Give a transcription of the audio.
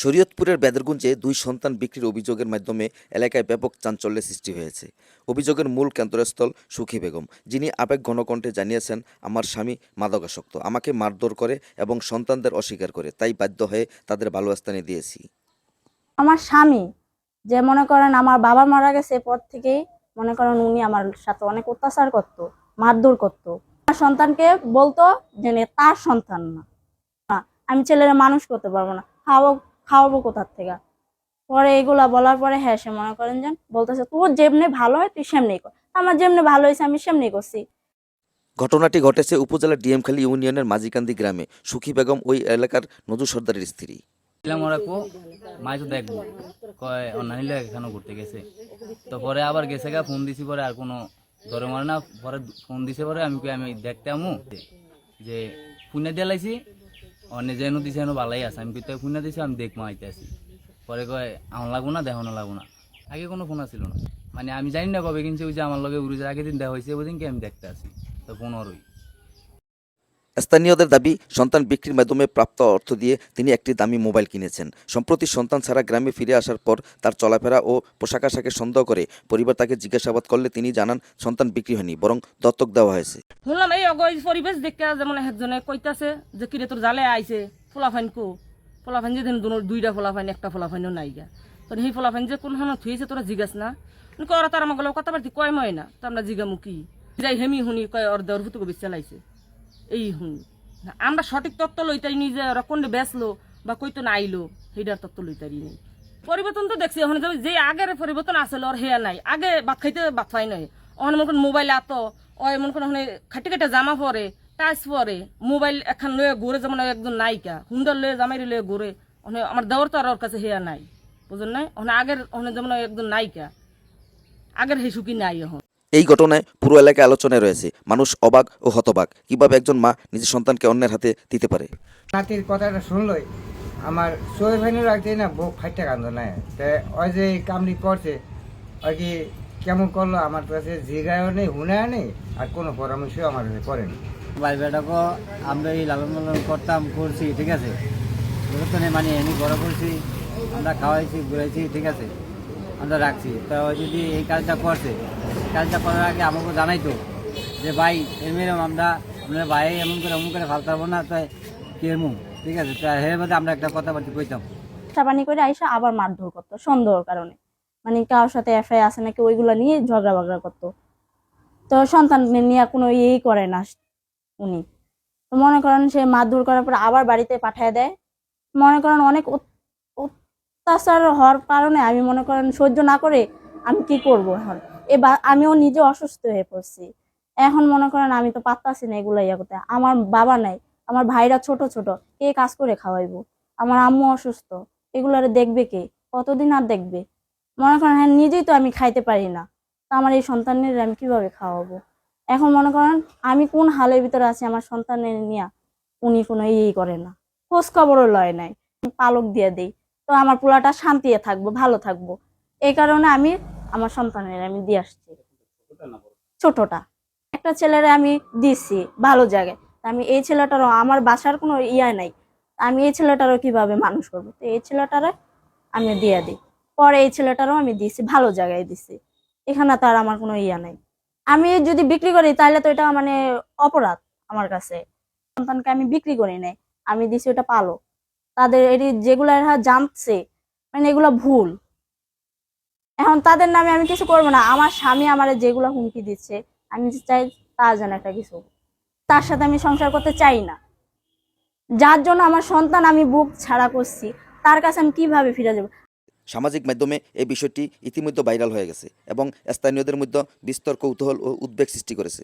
শরীয়তপুরের বেদরগুঞ্জে দুই সন্তান বিক্রির অভিযোগের মাধ্যমে এলাকায় ব্যাপক চাঞ্চল্যের সৃষ্টি হয়েছে। অভিযোগের মূল কেন্দ্রস্থল সুখী বেগম, যিনি আবেগ ঘনকণ্ঠে জানিয়েছেন, আমার স্বামী মাদকাসক্ত, আমাকে মারধর করে এবং সন্তানদের অস্বীকার করে, তাই বাধ্য হয়ে তাদের ভালো স্থানে দিয়েছি। আমার স্বামী, যে মনে করেন আমার বাবা মারা গেছে এরপর থেকেই, মনে করেন উনি আমার সাথে অনেক অত্যাচার করত, মারধর করতো। আমার সন্তানকে বলতো যে তার সন্তান না। আমি ছেলেরা মানুষ করতে পারব না। খাওয়াবো খাওয়াবো কোথার থেকে? পরে এগুলা বলার পরে হ্যাঁ সে মনে করেন যে বলতেছে তোর যেমনি ভালো হয় তুই সেমনি কর। আমার যেমনি ভালো হয়েছে আমি সেমনি করছি। ঘটনাটি ঘটেছে উপজেলার ডিএমখালী ইউনিয়নের মাঝিকান্দি গ্রামে। সুখী বেগম ওই এলাকার নজু সর্দারের স্ত্রী। দিলাম ওরা কো মাই তো দেখব কয় অন্যান্য এখানে ঘুরতে গেছে। তো পরে আবার গেছে গা ফোন দিছি পরে আর কোনো ধরে মারে না। পরে ফোন দিছে পরে আমি কই আমি দেখতে আমু। যে পুনে দিয়ে লাইছি অন্য যেন দিছে হেন ভালাই আছে। আমি কইতে ফোন দিছি, আমি দেখ আইতে আসি পরে কয় আমার লাগবো না দেখানো লাগবো না। আগে কোনো ফোন আসিল না। মানে আমি জানি না কবে কিনছে ওই যে আমার লগে উড়ে আগের দিন দেখা হয়েছে দিনকে আমি দেখতে আসি তো ফোন পনেরোই স্থানীয়দের দাবি, সন্তান বিক্রির মাধ্যমে প্রাপ্ত অর্থ দিয়ে তিনি একটি দামি মোবাইল কিনেছেন। সম্প্রতি সন্তান ছাড়া গ্রামে ফিরে আসার পর তার চলাফেরা ও পোশাক আশাকে সন্দেহ করে। পরিবার তাকে জিজ্ঞাসাবাদ করলে তিনি জানান, সন্তান বিক্রি হয়নি, বরং দত্তক দেওয়া হয়েছে। শুনলাম এই পরিবেশ দেখে যেমন একজনে কইতাছে যে, কিরে, তোর জালে আইছে, ফোলাফাইন কো? ফোলাফাইন যে দুইটা ফোলাফাইন, একটা ফোলাফাইনও নাই গা। তো সেই ফোলাফাইন যে কোন সময় থুয়েছে তোরা জিজ্ঞাস না। কয় ওরা তার আমার কথা বার্তি কয় ময় না? তো আমরা জিগামু কি? যাই হেমি শুনি কয়, ওর দেওয়ার ভুতুকে বেশ এই না, আমরা সঠিক তত্ত্ব লইতারি নি যে ওরা কোনটা বেচলো বা কইতো না আইলো সেইটার তত্ত্ব লইতারি নেই পরিবর্তন তো দেখছি এখন যে আগের পরিবর্তন আসলে ওর হেয়া নাই। আগে ভাত খাইতে ভাত খাই নাই। ওখানে মনে করেন মোবাইল আতো ওই মনে করেন খাটি খাটে জামা পরে টাইস পরে মোবাইল এখন লয়ে ঘুরে যেমন একজন নায়িকা সুন্দর লয়ে জামাই লয়ে ঘুরে ওখানে আমার দেওয়ার তো আর ওর কাছে হেয়া নাই। বুঝলেন নাই? ওখানে আগের ওখানে যেমন একজন নায়িকা আগের হেসুকি নাই এখন। এই ঘটনায় পুরো এলাকায় আলোচনায় রয়েছে। মানুষ অবাক ও হতবাক। কীভাবে একজন মা নিজের সন্তানকে অন্যের হাতে দিতে পারে? নাতির কথাটা শুনলই। আমার শোয়ে ফেনে রাখতে না বুক ফাইটে কান্দ নাই ওই যে কামড়ি করছে ওই কি কেমন করল আমার কাছে জিগায়ও নেই হুনায় নেই আর কোনো পরামর্শও আমার কাছে করেনি ভাই বেটাকে আমরা এই লালন পালন করতাম করছি ঠিক আছে? মানে এমনি বড় করছি আমরা খাওয়াইছি ঘুরাইছি ঠিক আছে? আমরা রাখছি। তো যদি এই কাজটা করছে কাজটা করার আগে আমাকে জানাইতো যে, ভাই এমএরম আমরা আপনার ভাই এমন করে এমন করে ফালতে পারব না তাই কেমন ঠিক আছে, তা হের মধ্যে আমরা একটা কথাবার্তা কইতাম। সাবানি করে আইসা আবার মারধর করতো, সন্দেহর কারণে। মানে কারোর সাথে এফআই আছে নাকি ওইগুলো নিয়ে ঝগড়া বগড়া করতো। তো সন্তান নিয়ে কোনো ইয়েই করে না উনি। তো মনে করেন সে মারধর করার পর আবার বাড়িতে পাঠিয়ে দেয়। মনে করেন অনেক অত্যাচার হওয়ার কারণে আমি মনে করেন সহ্য না করে আমি কি করব এখন? এবার আমিও নিজে অসুস্থ হয়ে পড়ছি। এখন মনে করেন আমি তো পারতাছি না এগুলো ইয়া করতে। আমার বাবা নাই, আমার ভাইরা ছোট ছোট, কে কাজ করে খাওয়াইবো? আমার আম্মু অসুস্থ, এগুলারে দেখবে কে? কতদিন আর দেখবে? মনে করেন হ্যাঁ নিজেই তো আমি খাইতে পারি না। তা আমার এই সন্তানের আমি কীভাবে খাওয়াবো? এখন মনে করেন আমি কোন হালের ভিতরে আছি আমার সন্তানের নিয়ে উনি কোনো ইয়েই করে না। খোঁজ খবরও লয় নাই। পালক দিয়ে দেই। তো আমার পোলাটা শান্তিতে থাকব, ভালো থাকব। এই কারণে আমি আমার সন্তানের আমি দিয়ে আসছি। ছোটটা। একটা ছেলেরে আমি দিছি ভালো জায়গায়। আমি এই ছেলেটারও আমার বাসার কোনো ইয়া নাই। আমি এই ছেলেটারও কীভাবে মানুষ করব? তো এই ছেলেটারে আমি দিয়ে দিই। পরে এই ছেলেটারও আমি দিছি, ভালো জায়গায় দিছি। এখানে তো আর আমার কোনো ইয়া নাই। আমি যদি বিক্রি করি, তাহলে তো এটা মানে অপরাধ আমার কাছে। সন্তানকে আমি বিক্রি করি নাই। আমি দিছি ওটা পালো তাদের এটি যেগুলো এরা জানছে মানে এগুলো ভুল। এখন তাদের নামে আমি কিছু করব না। আমার স্বামী আমার যেগুলো হুমকি দিচ্ছে, আমি চাই তার যেন একটা কিছু। তার সাথে আমি সংসার করতে চাই না। যার জন্য আমার সন্তান আমি বুক ছাড়া করছি, তার কাছে আমি কীভাবে ফিরে যাব? সামাজিক মাধ্যমে এই বিষয়টি ইতিমধ্যে ভাইরাল হয়ে গেছে এবং স্থানীয়দের মধ্যে বিস্তর কৌতূহল ও উদ্বেগ সৃষ্টি করেছে।